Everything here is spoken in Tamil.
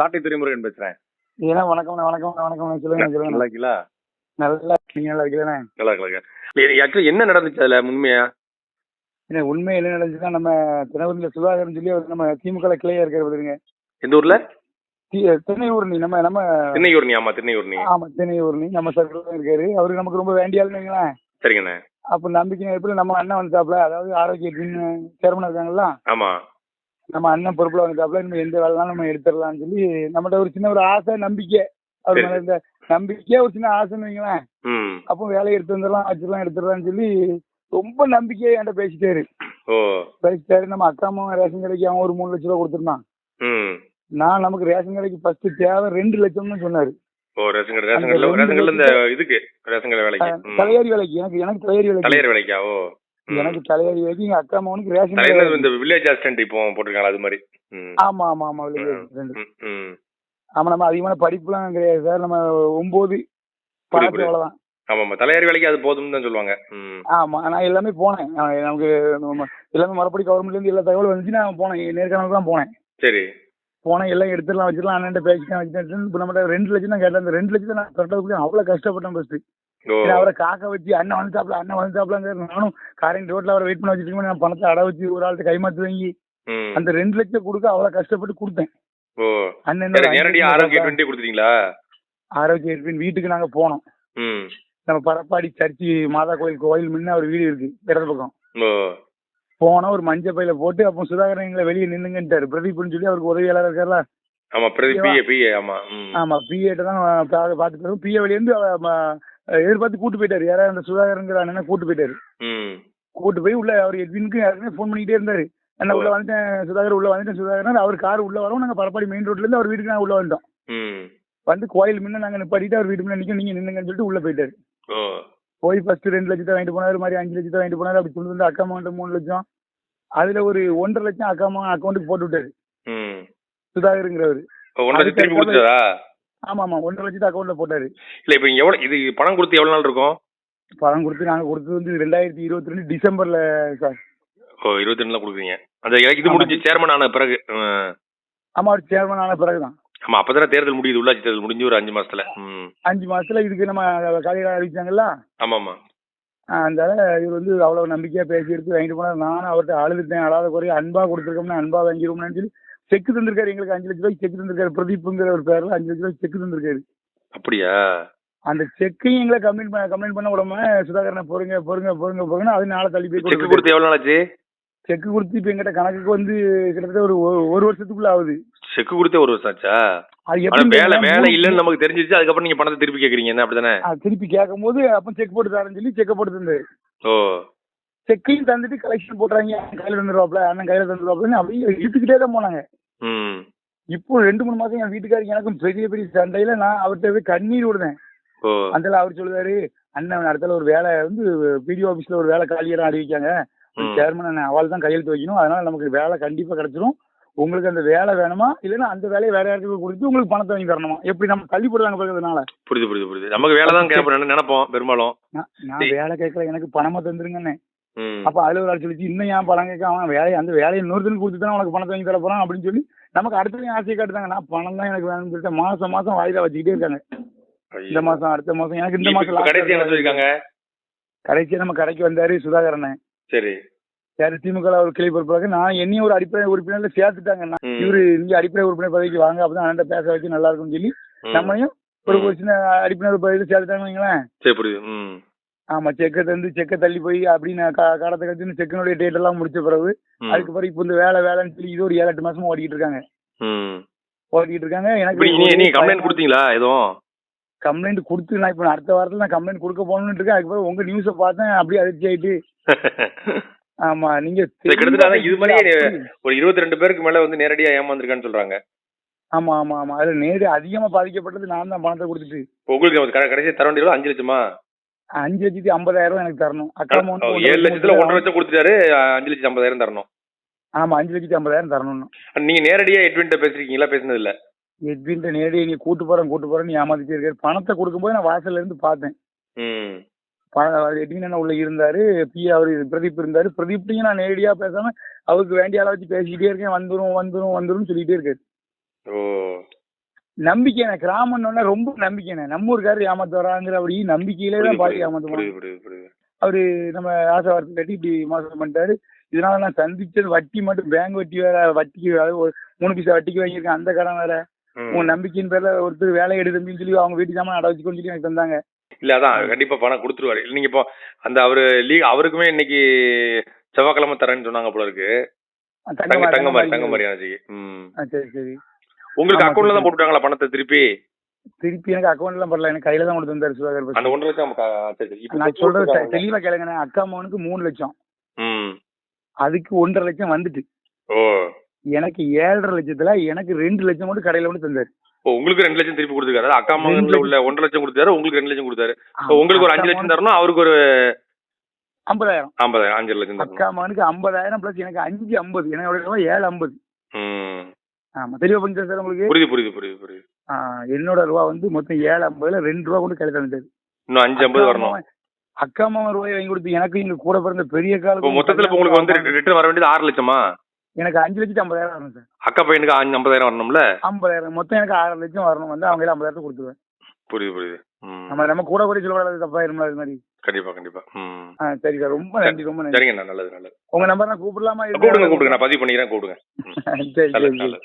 சாட்டை துறைமுருகன் பேசுறேன். ஏன்னா வணக்கம் வணக்கம் வணக்கம் சொல்லுங்க சொல்லுங்க நல்லா இருக்கீங்களா? நல்லா இருக்கீங்க நல்லா இருக்கீங்களா நல்லா இருக்கலாம் ஆக்சுவலி என்ன நடந்துச்சு அதுல உண்மையா? ஏன்னா உண்மை என்ன நடந்துச்சுன்னா நம்ம தினவரியில் சுதாகரன் சொல்லி அவர் நம்ம திமுக கிளையா இருக்கிறவருங்க எந்த ஊர்ல? திணையூர்னி நம்ம நம்ம திண்ணையூர்னி ஆமா திண்ணையூர்னி ஆமா திணையூர்னி நம்ம சர்க்கிள் இருக்காரு. அவருக்கு நமக்கு ரொம்ப வேண்டிய ஆளுன்னு வைங்களேன். சரிங்கண்ணே. அப்ப நம்பிக்கை எப்படி நம்ம அண்ணன் வந்துட்டாப்ல. அதாவது ஆரோக்கியத்தின் சேர்மன் இருக்காங்களா ஆமா. நம்ம அண்ணன் பொறுப்புல வந்துட்டாப்ல நம்ம எந்த வேலைனாலும் நம்ம எடுத்துடலாம்னு சொல்லி நம்மகிட்ட ஒரு சின்ன ஒரு ஆசை நம்பிக்கை. அவர் மேல இந்த நம்பிக்கையே ஒரு சின்ன ஆசைன்னு வைங்களேன். அப்போ வேலையை எடுத்து வந்துடலாம் வச்சிடலாம் எடுத்துடலாம்னு சொல்லி ரொம்ப நம்பிக்கையை என்கிட்ட பேசிட்டாரு. பேசிட்டாரு நம்ம அக்கா அம்மா ரேஷன் கடைக்கு அவன் ஒரு மூணு லட்ச ரூபா கொடுத்துருந்தான். நான் நமக்கு ரேஷன் கடைக்கு ஃபர்ஸ்ட் தேவை ரெண்டு லட்சம்னு சொன்னாரு. தலையாரி வேலைக்கு எனக்கு எனக்கு தலையாரி வேலைக்கு. தலையர் வேலைக்கா? ஓ. எனக்கு தலையாரி வேலைக்கு எங்க அக்கா அம்மாவனுக்கு ரேஷன். இந்த வில்லேஜ் அசிஸ்டன்ட் இப்போ போட்டிருக்காங்களா அது மாதிரி? ஆமா ஆமா ஆமா. ம், ம் ஆமா நம்ம அதிகமான படிப்புலாம் கிடையாது சார். நம்ம ஒன்பது புரியுது. அவ்வளவுதான். ஆமா தலையாரி வேலைக்கு அது போதும்னு தான் சொல்லுவாங்க. ஆமா நான் எல்லாமே போனேன். நமக்கு எல்லாமே மறுபடி கவர்மெண்ட்ல இருந்து எல்லா தகவலும் வந்துச்சு. நான் போனேன். நேர்காணல் தான் போனேன். சரி. போனேன். எல்லாம் எடுத்துடலாம் வச்சிடலாம். அண்ணன் பேசிட்டேன் வச்சுட்டேன் இப்போ நம்ம ரெண்டு லட்சம் தான் கேட்டேன். அந்த ரெண்டு லட்சம் நான் கரெக்டாக அவ்வளோ கஷ்டப்பட்டேன் ஏன்னா அவரை காக்க வச்சு அண்ணன் வந்துட்டாப்ல அண்ணன் வந்துட்டாப்லங்க நானும் காரையின் ரோட்ல அவரை வெயிட் பண்ண வச்சுட்டு நான் பணத்தை அடை வச்சு ஒரு ஆள்கிட்ட கைமாத்து வாங்கி அந்த ரெண்டு லட்சம் கொடுக்க அவ்வளோ கஷ்டப்பட்டு கொடுத்தேன். அண்ணன் அஞ்சு ஆரோக்கிய கொடுத்துட்டீங்களா? ஆரோக்கிய வீட்டுக்கு நாங்க போனோம். நம்ம பரப்பாடி சர்ச்சி மாதா கோயில் கோயில் முன்ன ஒரு வீடு இருக்கு இடது பக்கம். ஓ. போனோம் ஒரு மஞ்சள் பையில போட்டு அப்போ சுதாகரன் எங்களை வெளியே நின்னுங்கன்ட்டாரு. பிரதீப்னு சொல்லி அவருக்கு உதவியாளர் இருக்கார்ல? ஆமா பிரதி பிஏ பிஏ ஆமா ஆமா பிஏட்ட தான் பார்த்துட்டு பிஏ வெளியே இருந்து எதிர்பார்த்து கூட்டு போயிட்டாரு. யாராவது அந்த சுதாகரங்கிற அண்ணனை கூட்டு போயிட்டாரு. கூட்டு போய் உள்ள அவர் எட்வினுக்கு யாருக்குமே ஃபோன் பண்ணிக்கிட்டே இருந்தாரு. அண்ணா உள்ள வந்துட்டேன் சுதாகர் உள்ள வந்துட்டேன் சுதாகர் அவர் கார் உள்ள வரோம் நாங்க பரப்பாடி மெயின் ரோட்ல இருந்து அவர் வீட்டுக்கு நாங்க உள்ள வந்துட்டோம். வந்து கோயில் முன்ன நாங்க நிப்பாட்டிட்டு அவர் வீட்டு முன்ன நிக்க நீங்க நின்னுங்கன்னு சொல்லிட்டு உள்ள போயிட்டாரு. போய் ஃபர்ஸ்ட் ரெண்டு லட்சத்தை வாங்கிட்டு போனாரு மாதிரி அஞ்சு லட்சத்தை வாங்கிட்டு போனாரு அப்படி சொல்லி வந்து அக்கா அமௌண்ட் மூணு லட்சம். அதுல ஒரு ஒன்றரை லட்சம் அக்கா அக்கௌண்ட்டுக்கு போட்டு விட்டாரு. சுதாகருங்கிறவர். ஆமா ஆமா ஒன்றரை லட்சத்தை அக்கௌண்ட்ல போட்டாரு. இல்ல இப்போ எவ்வளவு இது பணம் கொடுத்து எவ்வளவு நாள் இருக்கும்? பணம் கொடுத்து நாங்க கொடுத்தது வந்து ரெண்டாயிரத்தி இருபத்தி ரெண்டு டிசம்பர்ல சார். ஓ இருபத்தி ரெண்டுல கொடுக்குறீங்க. அந்த இது முடிஞ்சு சேர்மன் ஆன பிறகு. ஆமா அவர் சேர்மன் ஆன பிறகுதான். ஆமா அப்பதானே தேர்தல் முடியுது உள்ளாட்சி தேர்தல் முடிஞ்சு ஒரு அஞ்சு மாசத்துல. அஞ்சு மாசத்துல இதுக்கு நம்ம காலையில அறிவிச்சாங்கல்ல? ஆமா ஆமா அந்த இவர் வந்து அவ்வளவு நம்பிக்கையா பேசி எடுத்து வாங்கிட்டு போனார். நானும் அவர்கிட்ட அழுதுட்டேன். அழாத குறைய அன்பா கொடுத்துருக்கோம்னா அன்பா வாங்கிடுவோம்னு சொல்லி செக் தந்திருக்காரு எங்களுக்கு அஞ்சு லட்ச ரூபாய்க்கு செக் தந்திருக்காரு. பிரதீப்ங்கிற ஒரு பேர்ல அஞ்சு லட்ச ரூபாய்க்கு செக் தந்திருக்காரு. அப்படியா? அந்த செக்கையும் எங்களை கம்ப்ளைண்ட் பண்ண கம்ப்ளைண்ட் பண்ண விடாம சுதாகரனை பொறுங்க பொறுங்க பொறுங்க பொறுங்க அது நாளை தள்ளி போய் செக் கொடுத்து எவ்வளவு நாள் ஆச்சு செக் கொடுத்து இப்ப எங்கிட்ட கணக்குக்கு வந்து கிட்டத்தட்ட ஒரு ஒரு- வருஷத்துக்குள்ள ஆகுது. செக் கொடுத்தே ஒரு வருஷம் ஆச்சா? அது எப்படி வேலை வேலை இல்லைன்னு நமக்கு தெரிஞ்சிருச்சு. அதுக்கப்புறம் நீங்க பணத்தை திருப்பி கேக்குறீங்க. என்ன அப்படிதானே? திருப்பி கேட்கும் போது அப்ப செக் போட்டு தரேன்னு சொல்லி செக் போட்டு தந்தாரு. ஓ. செக்கையும் தந்துட்டு கலெக்ஷன் போட்டுறாங்க அண்ணன் கையில தந்துருவாப்ல அண்ணன் கையில தந்துருவாப்லன்னு அப்படியே இழுத்துக்கிட்டே தான் போனாங்க. இப்போ ரெண்டு மூணு மாசம் என் வீட்டுக்காரங்க எனக்கும் பெரிய பெரிய சண்டையில நான் அவர்கிட்ட போய் கண்ணீர் விடுதேன் ஓ. அந்த அவர் சொல்லுவாரு அண்ணன் இடத்துல ஒரு வேலை வந்து பிடிஓ ஆபீஸ்ல ஒரு வேலை காலியெல்லாம் அறிவிக்காங்க. சேர்மன் அவள் தான் கையெழுத்து வைக்கணும். அதனால நமக்கு வேலை கண்டிப்பா கிடைச்சிரும். உங்களுக்கு அந்த வேலை வேணுமா? இல்லைன்னா அந்த வேலையை வேற யாருக்கு கொடுத்து உங்களுக்கு பணத்தை வாங்கி தரணுமா? எப்படி நம்ம தள்ளி போடுறாங்க பிறகுனால புரியுது புரியுது புரியுது. நமக்கு வேலை தான் கேட்போம் நினைப்போம்? பெரும்பாலும். நான் வேலை கேட்கல எனக்கு பணமா தந்துருங்கண்ணே ம் அப்ப அதுல ஒரு ஆள் சொல்லிச்சு இன்னும் ஏன் பணம் கேட்க அவன் வேலையை அந்த வேலையை இன்னொருத்தனுக்கு கொடுத்து தான் உனக்கு பணத்தை வாங்கி தர போறான் அப்படின்னு சொல்லி நமக்கு அடுத்ததையும் ஆசையை காட்டுதாங்க நான் பணம் தான் எனக்கு வேணும்னு சொல்லிட்டு மாசம் மாசம் வாயில வச்சுக்கிட்டே இருக்காங்க. இந்த மாசம் அடுத்த மாசம் எனக்கு இந்த மாசம் கடைசி என்ன சொல்லிருக்காங்க? கடைசியா நம்ம கடைக்கு வந்தாரு சுதாகரன் சரி. யாரு திமுக ஒரு கிளை பொறுப்பாக நான் என்னையும் ஒரு அடிப்படை உறுப்பினர்ல சேர்த்துட்டாங்க. இவரு இங்க அடிப்படை உறுப்பினர் பதவிக்கு வாங்க அப்பதான் அண்ணன் பேச வச்சு நல்லா இருக்கும்னு சொல்லி. நம்மளையும் ஒரு சின்ன அடிப்பினர் பதவியில் சேர்த்துட்டாங்க ஆமா செக்கை தந்து செக்கை தள்ளி போய் அப்படின்னு கா- காலத்தை கழிச்சு செக்கினுடைய டேட் எல்லாம் முடிச்ச பிறகு. அதுக்கு பிறகு இப்போ இந்த வேலை வேலைன்னு சொல்லி இது ஒரு ஏழு எட்டு மாசமா ஓடிக்கிட்டு இருக்காங்க. ஓடிக்கிட்டு இருக்காங்க. நீங்க கம்ப்ளைண்ட் எனக்கு கொடுத்தீங்களா எதுவும்? கம்ப்ளைண்ட் கொடுத்து நான் இப்போ அடுத்த வாரத்துல நான் கம்ப்ளைண்ட் கொடுக்க போகணும்னு இருக்கேன். அதுக்கு பிறகு உங்க நியூஸை பார்த்தேன். அப்படியே அதிர்ச்சி ஆயிட்டு. ஆமா நீங்க கிட்டத்தட்ட இது மாதிரி ஒரு இருபத்தி ரெண்டு பேருக்கு மேல வந்து நேரடியா ஏமாந்துருக்கான்னு சொல்றாங்க. ஆமா ஆமா ஆமா. அதுல நேரடி அதிகமா பாதிக்கப்பட்டது நான் தான் பணத்தை கொடுத்துட்டு. உங்களுக்கு கட- கடைசி தர வேண்டியது அஞ்சு லட்சமா? அஞ்சு லட்சத்தி ஐம்பதாயிரம் ரூபாய் எனக்கு தரணும். அக்கா ஓ, amount ஏழு லட்சத்துல ஒன்றரை லட்சம் கொடுத்துட்டாரு அஞ்சு லட்சம் ஐம்பதாயிரம் தரணும். ஆமா அஞ்சு லட்சத்தி ஐம்பதாயிரம் தரணும் நீங்க நேரடியா எட்வின்ட்ட பேசிருக்கீங்களா பேசுனது இல்ல எட்வின்ட்ட நேரடி நீ கூட்டு போறேன் கூட்டு போறேன்னு ஏமாத்திட்டே இருக்காரு பணத்தை கொடுக்கும்போது நான் வாசல்ல இருந்து பார்த்தேன். எட்வின் உள்ள இருந்தாரு பி அவர் பிரதீப் இருந்தாரு. பிரதீப்டையும் நான் நேரடியா பேசாம அவருக்கு வேண்டிய ஆளை வச்சு பேசிக்கிட்டே இருக்கேன். வந்துரும் வந்துரும் வந்துரும் சொல்லிட்டே இருக்காரு. ஓ. நம்பிக்கைண்ணே கிராமம்னு ரொம்ப நம்பிக்கைண்ணே நம்ம ஊருக்காரர் ஏமாத்து வராங்கிற அப்படி நம்பிக்கையிலே தான் புரியுது, ஏமாத்துவாங்க. அவரு நம்ம ஆசை வார்த்தை கட்டி இப்படி மோசம் பண்ணிட்டாரு. இதனால நான் சந்திச்சது வட்டி மட்டும் பேங்க் வட்டி வேற வட்டிக்கு ஒரு மூணு பைசா வட்டிக்கு வாங்கியிருக்கேன் அந்த கடன் வேற. உங்க நம்பிக்கையின் பேர்ல ஒருத்தர் வேலை எடுத்துன்னு சொல்லி அவங்க வீட்டு சாமான் அடை வச்சுக்கோன்னு சொல்லி எனக்கு தந்தாங்க. இல்ல அதான் கண்டிப்பா பணம் கொடுத்துருவாரு. நீங்க இப்போ அந்த அவரு லீ அவருக்குமே இன்னைக்கு செவ்வாய்க்கிழமை தரேன்னு சொன்னாங்க போல இருக்கு. தங்க தங்க மாதிரி, தங்க மாதிரி. தங்க மாதிரி. மாதிரி ஆச்சு சரி சரி. உங்களுக்கு அக்கௌண்ட்ல தான். போட்டுட்டாங்களா பணத்தை திருப்பி? திருப்பி எனக்கு அக்கௌண்ட் எல்லாம் பண்ணல எனக்கு கையில தான் கொண்டு வந்தாரு சுதாகர் அந்த. ஒன்றரை லட்சம் நான் சொல்றது. தெளிவா கேளுங்கண்ணே. அக்கா மகனுக்கு மூணு லட்சம். அதுக்கு ஒன்றரை லட்சம் வந்துட்டு. எனக்கு ஏழரை லட்சத்துல எனக்கு ரெண்டு லட்சம் மட்டும் கடையில மட்டும் தந்தாரு. உங்களுக்கு ரெண்டு லட்சம் திருப்பி கொடுத்துருக்காரு. அக்கா மகன்ல. உள்ள ஒன்றரை லட்சம் கொடுத்தாரு உங்களுக்கு ரெண்டு லட்சம் கொடுத்தாரு. உங்களுக்கு ஒரு அஞ்சு லட்சம் தரணும் அவருக்கு ஒரு ஐம்பதாயிரம். ஐம்பதாயிரம் அஞ்சு லட்சம் அக்கா மகனுக்கு ஐம்பதாயிரம் பிளஸ் எனக்கு அஞ்சு ஐம்பது. ரூபாய் ஏழு ஐம்பது. ஆமா. தெளிவா புரிஞ்சா சார் உங்களுக்கு? புரியுது புரியுது புரியுது புரியுது. என்னோட ரூபா வந்து மொத்தம் ஏழு ஐம்பதுல ரெண்டு ரூபா கொண்டு கையில தந்துட்டாரு இன்னும் அஞ்சு ஐம்பது வரணும். அக்கா மாமன் ரூபாய் வாங்கி கொடுத்து எனக்கு இங்க கூட பிறந்த பெரிய காலுக்கு மொத்தத்துல உங்களுக்கு வந்து ரிட்டர்ன் வர வேண்டியது ஆறு லட்சமா? எனக்கு அஞ்சு லட்சத்து ஐம்பதாயிரம் வரணும் சார். அக்கா பையனுக்கு அஞ்சு ஐம்பதாயிரம் வரணும்ல? ஐம்பதாயிரம் மொத்தம் எனக்கு ஆறு லட்சம் வரணும். வந்து அவங்க ஐம்பதாயிரத்தை கொடுத்துருவேன். புரியுது புரியுது. நம்ம நம்ம கூட கூட சொல்லக்கூடாது தப்பாயிரும்ல அது மாதிரி. கண்டிப்பா கண்டிப்பா. ஆ சரி சார். ரொம்ப நன்றி ரொம்ப நன்றி. சரிங்கண்ணா நல்லது நல்லது. உங்க நம்பர் நான் கூப்பிடலாமா? கூப்பிடுங்க கூப்பிடுங்க. நான் பதிவு பண்ணிக்கிறேன் கூப்பிடுங்க. சரி. நல்லது.